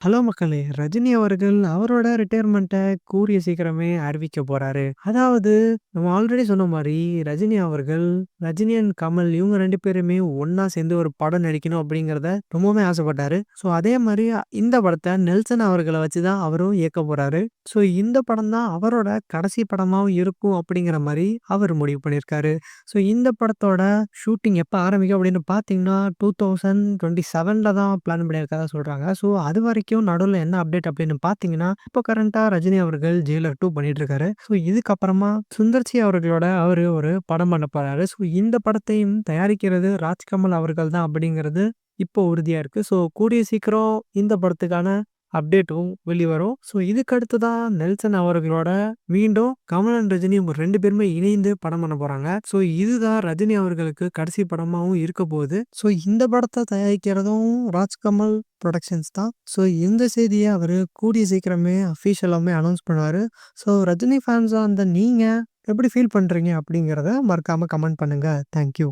Hello மக்களே! ரஜினி அவர்கள் அவரோட ரிட்டையர்மெண்ட்டை கூடிய சீக்கிரமே அறிவிக்க போறாரு. அதாவது நம்ம ஆல்ரெடி சொன்ன மாதிரி ரஜினி அவர்கள், ரஜினி அண்ட் கமல் இவங்க ரெண்டு பேருமே ஒன்னா சேர்ந்து ஒரு படம் நடிக்கணும் அப்படிங்கிறத ரொம்பவுமே ஆசைப்பட்டாரு. ஸோ அதே மாதிரி இந்த படத்தை நெல்சன் அவர்களை வச்சு தான் அவரும் இயக்க போறாரு. ஸோ இந்த படம் தான் அவரோட கடைசி படமாகவும் இருக்கும் அப்படிங்கிற மாதிரி அவர் முடிவு பண்ணியிருக்காரு. ஸோ இந்த படத்தோட ஷூட்டிங் எப்போ ஆரம்பிக்கும் அப்படின்னு பார்த்தீங்கன்னா, 2027ல தான் பிளான் பண்ணியிருக்கதா சொல்கிறாங்க ஸோ அது வரைக்கும் அதுவரைக்கும் நடுவில் என்ன அப்டேட் அப்படின்னு பார்த்தீங்கன்னா, இப்போ கரண்ட்டா ரஜினி அவர்கள் ஜெயிலர் டூ பண்ணிட்டு இருக்காரு. ஸோ இதுக்கப்புறமா சுந்தர்சி அவர்களோட அவர் ஒரு படம் பண்ண போறாரு. ஸோ இந்த படத்தையும் தயாரிக்கிறது ராஜ்கமல் அவர்கள் தான் அப்படிங்கிறது இப்போ உறுதியாக இருக்குது ஸோ கூடிய சீக்கிரம் இந்த படத்துக்கான அப்டேட்டும் வெளிவரும். ஸோ இதுக்கு அடுத்து தான் நெல்சன் அவர்களோட மீண்டும் கமல் அண்ட் ரஜினி ரெண்டு பேருமே இணைந்து படம் பண்ண போறாங்க. ஸோ இதுதான் ரஜினி அவர்களுக்கு கடைசி படமாகவும் இருக்க போகுது. ஸோ இந்த படத்தை தயாரிக்கிறதும் ராஜ்கமல் புரொடக்ஷன்ஸ் தான். ஸோ இந்த செய்தியை அவர் கூடிய சீக்கிரமே அஃபீஷியலாகவுமே அனௌன்ஸ் பண்ணுவார் ஸோ ரஜினி ஃபேன்ஸாக இருந்த நீங்கள் எப்படி ஃபீல் பண்ணுறீங்க அப்படிங்கிறத மறக்காமல் கமெண்ட் பண்ணுங்க. Thank you.